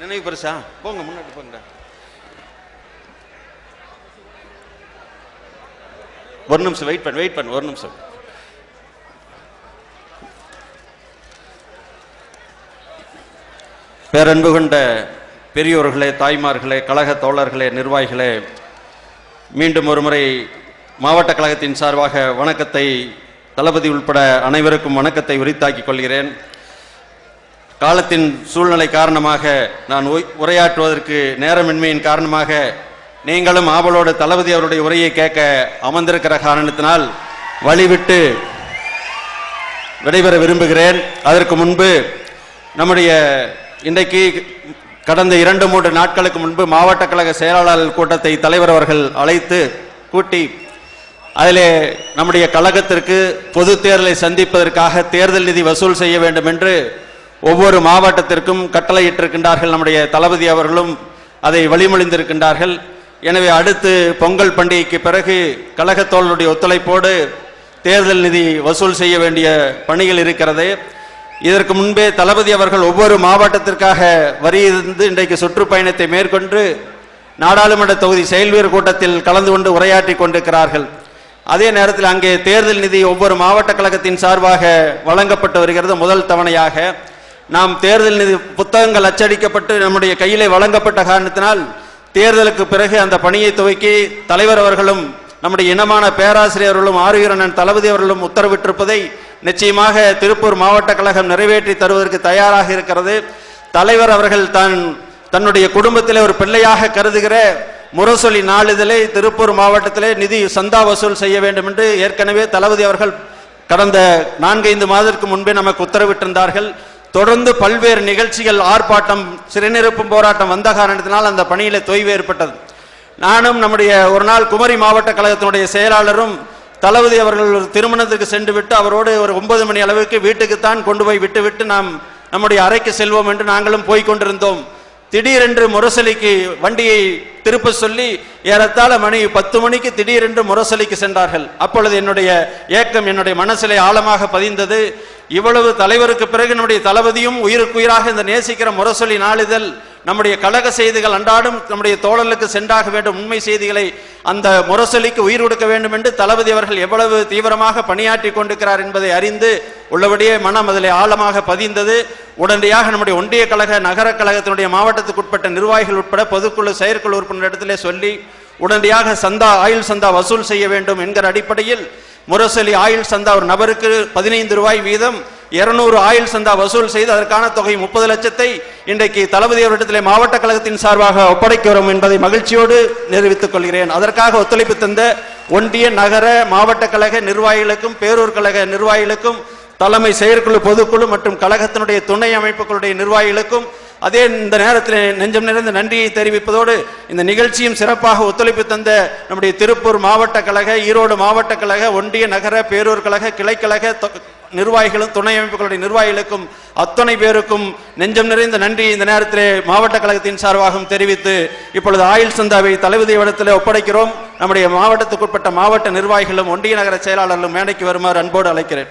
நினைவு பெருசா? போங்க முன்னாடி போங்க. ஒரு நிமிஷம் வெயிட் பண்ண வெயிட் பண்ண ஒரு நிமிஷம். பேரன்பு கொண்ட பெரியோர்களே தாய்மார்களே கழக தோழர்களே நிர்வாகிகளே மீண்டும் ஒருமுறை மாவட்ட கழகத்தின் சார்பாக வணக்கத்தை தளபதி உள்பட அனைவருக்கும் வணக்கத்தை உரித்தாக்கிக் கொள்கிறேன். காலத்தின் சூழ்நிலை காரணமாக நான் உய்- உரையாற்றுவதற்கு நேரமின்மையின் காரணமாக நீங்களும் ஆவலோடு தளபதி அவருடைய உரையை கேட்க அமர்ந்திருக்கிற காரணத்தினால் வழிவிட்டு விடைபெற விரும்புகிறேன். அதற்கு முன்பு நம்முடைய இன்றைக்கு கடந்த இரண்டு மூன்று நாட்களுக்கு முன்பு மாவட்ட கழக செயலாளர் கூட்டத்தை தலைவர் அவர்கள் அழைத்து கூட்டி அதிலே நம்முடைய கழகத்திற்கு பொது தேர்தலை சந்திப்பதற்காக தேர்தல் நிதி வசூல் செய்ய வேண்டும் என்று ஒவ்வொரு மாவட்டத்திற்கும் கட்டளையிட்டிருக்கின்றார்கள் நம்முடைய தளபதி அவர்களும் அதை வழிமொழிந்திருக்கின்றார்கள். எனவே அடுத்து பொங்கல் பண்டிகைக்கு பிறகு கழகத்தோழனுடைய ஒத்துழைப்போடு தேர்தல் நிதி வசூல் செய்ய வேண்டிய பணிகள் இருக்கிறது. இதற்கு முன்பே தளபதி அவர்கள் ஒவ்வொரு மாவட்டத்திற்காக வரியிருந்து இன்றைக்கு சுற்றுப்பயணத்தை மேற்கொண்டு நாடாளுமன்ற தொகுதி செயல்வீர் கூட்டத்தில் கலந்து கொண்டு உரையாற்றி கொண்டிருக்கிறார்கள். அதே நேரத்தில் அங்கே தேர்தல் நிதி ஒவ்வொரு மாவட்ட கழகத்தின் சார்பாக வழங்கப்பட்டு வருகிறது. முதல் தவணையாக நாம் தேர்தல் நிதி புத்தகங்கள் அச்சடிக்கப்பட்டு நம்முடைய கையிலே வழங்கப்பட்ட காரணத்தினால் தேர்தலுக்கு பிறகு அந்த பணியை துவக்கி தலைவர் அவர்களும் நம்முடைய இனமான பேராசிரியர்களும் ஆறுவீரனன் தளபதி அவர்களும் உத்தரவிட்டிருப்பதை நிச்சயமாக திருப்பூர் மாவட்ட கழகம் நிறைவேற்றி தருவதற்கு தயாராக இருக்கிறது. தலைவர் அவர்கள் தான் தன்னுடைய குடும்பத்திலே ஒரு பிள்ளையாக கருதுகிற முரசொலி நாளிதழை திருப்பூர் மாவட்டத்திலே நிதி சந்தா வசூல் செய்ய வேண்டும் என்று ஏற்கனவே தளபதி அவர்கள் கடந்த நான்கைந்து மாதத்திற்கு முன்பே நமக்கு உத்தரவிட்டிருந்தார்கள். தொடர்ந்து பல்வேறு நிகழ்ச்சிகள் ஆர்ப்பாட்டம் சிறைநிரப்பும் போராட்டம் வந்த காரணத்தினால் அந்த பணியில் தொய்வு ஏற்பட்டது. நானும் நம்முடைய ஒரு நாள் குமரி மாவட்ட கழகத்தினுடைய செயலாளரும் தளபதி அவர்கள் ஒரு திருமணத்துக்கு சென்று விட்டு அவரோடு ஒரு ஒன்பது மணி அளவுக்கு வீட்டுக்குத்தான் கொண்டு போய் விட்டுவிட்டு நாம் நம்முடைய அறைக்கு செல்வோம் என்று நாங்களும் போய்க் கொண்டிருந்தோம். திடீரென்று முரசலிக்கு வண்டியை திருப்ப சொல்லி ஏறத்தாழ மணி பத்து மணிக்கு திடீரென்று முரசலிக்கு சென்றார்கள். அப்பொழுது என்னுடைய ஏக்கம் என்னுடைய மனசிலே ஆழமாக பதிந்தது. இவ்வளவு தலைவருக்கு பிறகு நம்முடைய தளபதியும் உயிருக்குயிராக இந்த நேசிக்கிற முரசொலி நாளிதழ் நம்முடைய கழக செய்திகள் அன்றாடும் நம்முடைய தோழலுக்கு சென்றாக வேண்டும். உண்மை செய்திகளை அந்த முரசொலிக்கு உயிர் கொடுக்க வேண்டும் என்று தளபதி அவர்கள் எவ்வளவு தீவிரமாக பணியாற்றி கொண்டிருக்கிறார் என்பதை அறிந்து உள்ளபடியே மனம் அதில் ஆழமாக பதிந்தது. உடனடியாக நம்முடைய ஒன்றிய கழக நகர கழகத்தினுடைய மாவட்டத்துக்குட்பட்ட நிர்வாகிகள் உட்பட பொதுக்குழு செயற்குழு உறுப்பினர் இடத்திலே சொல்லி உடனடியாக சந்தா ஆயுள் சந்தா வசூல் செய்ய வேண்டும் என்கிற அடிப்படையில் முரசொலி ஆயுள் சந்தா ஒரு நபருக்கு பதினைந்து ரூபாய் வீதம் இருநூறு ஆயுள் சந்தா வசூல் செய்து அதற்கான தொகை முப்பது லட்சத்தை இன்றைக்கு தளபதி அவரிடத்திலே மாவட்ட கழகத்தின் சார்பாக ஒப்படைக்கிறோம் என்பதை மகிழ்ச்சியோடு நிரூபித்துக் கொள்கிறேன். அதற்காக ஒத்துழைப்பு தந்த ஒன்றிய நகர மாவட்ட கழக நிர்வாகிகளுக்கும் பேரூர் கழக நிர்வாகிகளுக்கும் தலைமை செயற்குழு பொதுக்குழு மற்றும் கழகத்தினுடைய துணை அமைப்புகளுடைய நிர்வாகிகளுக்கும் அதே இந்த நேரத்தில் நெஞ்சம் நிறைந்த நன்றியை தெரிவிப்பதோடு இந்த நிகழ்ச்சியும் சிறப்பாக ஒத்துழைப்பு தந்த நம்முடைய திருப்பூர் மாவட்ட கழக ஈரோடு மாவட்ட கழக ஒன்றிய நகர பேரூர் கழக கிளைக்கழக நிர்வாகிகளும் துணை அமைப்புகளுடைய நிர்வாகிகளுக்கும் அத்தனை பேருக்கும் நெஞ்சம் நிறைந்த நன்றி இந்த நேரத்திலே மாவட்ட கழகத்தின் சார்பாகவும் தெரிவித்து இப்பொழுது ஆயுள் சந்தாவை தளபதி ஒப்படைக்கிறோம். நம்முடைய மாவட்டத்துக்குட்பட்ட மாவட்ட நிர்வாகிகளும் ஒன்றிய நகர செயலாளர்களும் மேடைக்கு வருமாறு அன்போடு அழைக்கிறேன்.